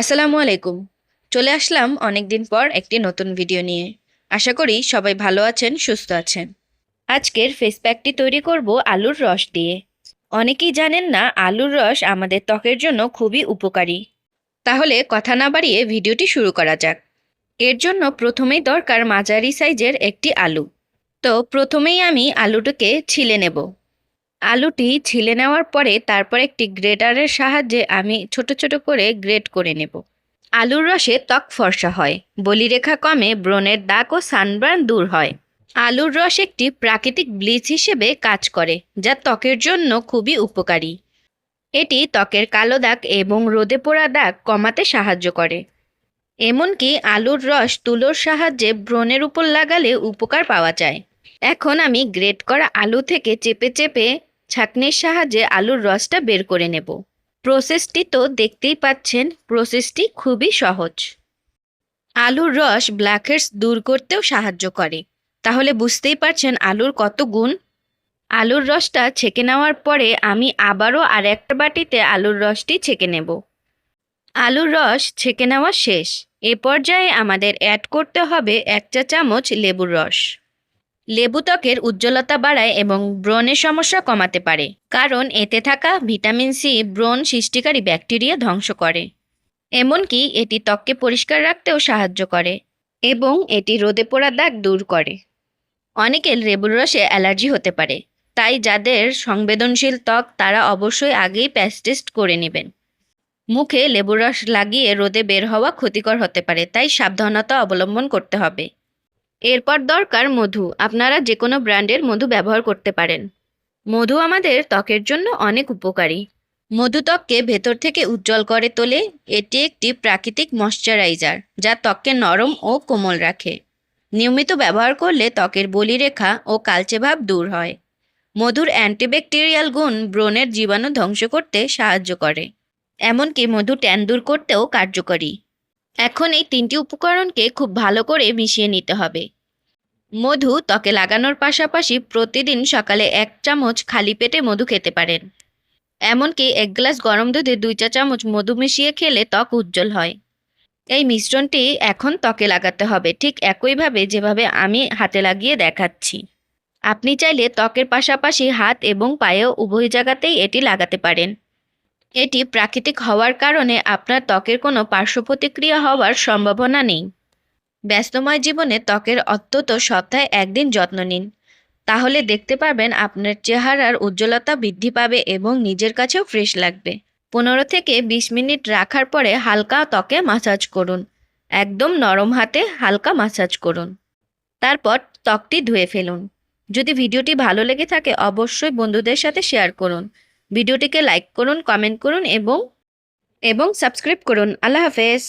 আসসালামু আলাইকুম। চলে আসলাম অনেকদিন পর একটি নতুন ভিডিও নিয়ে। আশা করি সবাই ভালো আছেন, সুস্থ আছেন। আজকের ফেস প্যাকটি তৈরি করব আলুর রস দিয়ে। অনেকেই জানেন না, আলুর রস আমাদের ত্বকের জন্য খুবই উপকারী। তাহলে কথা না বাড়িয়ে ভিডিওটি শুরু করা যাক। এর জন্য প্রথমেই দরকার মাঝারি সাইজের একটি আলু। তো প্রথমেই আমি আলুটাকে ছিলে নেব। আলুটি ছিলে নেওয়ার পরে তারপর একটি গ্রেটারের সাহায্যে আমি ছোট ছোট করে গ্রেট করে নেব। আলুর রসে ত্বক ফর্সা হয়, বলিরেখা কমে ব্রণের দাগ ও সানবার্ন দূর হয়। আলুর রস একটি প্রাকৃতিক ব্লিচ হিসেবে কাজ করে, যা ত্বকের জন্য খুবই উপকারী। এটি ত্বকের কালো দাগ এবং রোদে পোড়া দাগ কমাতে সাহায্য করে। এমনকি আলুর রস তুলোর সাহায্যে ব্রণের উপর লাগালে উপকার পাওয়া যায়। এখন আমি গ্রেট করা আলু থেকে চেপে চেপে ছাঁকনির সাহায্যে আলুর রসটা বের করে নেব। প্রসেসটি তো দেখতেই পাচ্ছেন প্রসেসটি খুবই সহজ। আলুর রস ব্ল্যাকহেডস দূর করতেও সাহায্য করে। তাহলে বুঝতেই পারছেন আলুর কত গুণ। আলুর রসটা ছেঁকে নেওয়ার পরে আমি আবারও আর একটা বাটিতে আলুর রসটি ছেঁকে নেব। আলুর রস ছেঁকে নেওয়া শেষ। এ পর্যায়ে আমাদের অ্যাড করতে হবে এক চা চামচ লেবুর রস। লেবু ত্বকের উজ্জ্বলতা বাড়ায় এবং ব্রণের সমস্যা কমাতে পারে, কারণ এতে থাকা ভিটামিন সি ব্রণ সৃষ্টিকারী ব্যাকটেরিয়া ধ্বংস করে। এমনকি এটি ত্বককে পরিষ্কার রাখতেও সাহায্য করে এবং এটি রোদে পোড়া দাগ দূর করে। অনেকের লেবুর রসে অ্যালার্জি হতে পারে, তাই যাদের সংবেদনশীল ত্বক তারা অবশ্যই আগেই প্যাচ টেস্ট করে নেবেন। মুখে লেবুর রস লাগিয়ে রোদে বের হওয়া ক্ষতিকর হতে পারে, তাই সাবধানতা অবলম্বন করতে হবে। এরপর দরকার মধু। আপনারা যে কোনো ব্র্যান্ডের মধু ব্যবহার করতে পারেন। মধু আমাদের ত্বকের জন্য অনেক উপকারী। মধু ত্বককে ভেতর থেকে উজ্জ্বল করে তোলে। এটি একটি প্রাকৃতিক ময়শ্চারাইজার যা ত্বককে নরম ও কোমল রাখে। নিয়মিত ব্যবহার করলে ত্বকের বলিরেখা ও কালচে ভাব দূর হয়। মধুর অ্যান্টিব্যাকটেরিয়াল গুণ ব্রণের জীবাণু ধ্বংস করতে সাহায্য করে। এমনকি মধু ট্যান দূর করতেও কার্যকরী। এখন এই তিনটি উপকরণকে খুব ভালো করে মিশিয়ে নিতে হবে। মধু ত্বকে লাগানোর পাশাপাশি প্রতিদিন সকালে এক চামচ খালি পেটে মধু খেতে পারেন। এমনকি এক গ্লাস গরম দুধে দুই চা চামচ মধু মিশিয়ে খেলে ত্বক উজ্জ্বল হয়। এই মিশ্রণটি এখন ত্বকে লাগাতে হবে, ঠিক একইভাবে যেভাবে আমি হাতে লাগিয়ে দেখাচ্ছি। আপনি চাইলে ত্বকের পাশাপাশি হাত এবং পায়েও উভয় জায়গাতেই এটি লাগাতে পারেন। এটি প্রাকৃতিক হওয়ার কারণে আপনার ত্বকের কোনো পার্শ্ব প্রতিক্রিয়া হওয়ার সম্ভাবনা নেই। ব্যস্তময় জীবনে ত্বকের অত্যন্ত সপ্তাহে একদিন যত্ন নিন। তাহলে দেখতে পারবেন আপনার চেহারার উজ্জ্বলতা বৃদ্ধি পাবে এবং নিজের কাছেও ফ্রেশ লাগবে। পনেরো থেকে বিশ মিনিট রাখার পরে হালকা ত্বকে মাসাজ করুন। একদম নরম হাতে হালকা মাসাজ করুন। তারপর ত্বকটি ধুয়ে ফেলুন। যদি ভিডিওটি ভালো লেগে থাকে, অবশ্যই বন্ধুদের সাথে শেয়ার করুন। ভিডিওটিকে লাইক করুন কমেন্ট করুন এবং এবং সাবস্ক্রাইব করুন। আল্লাহ হাফেজ।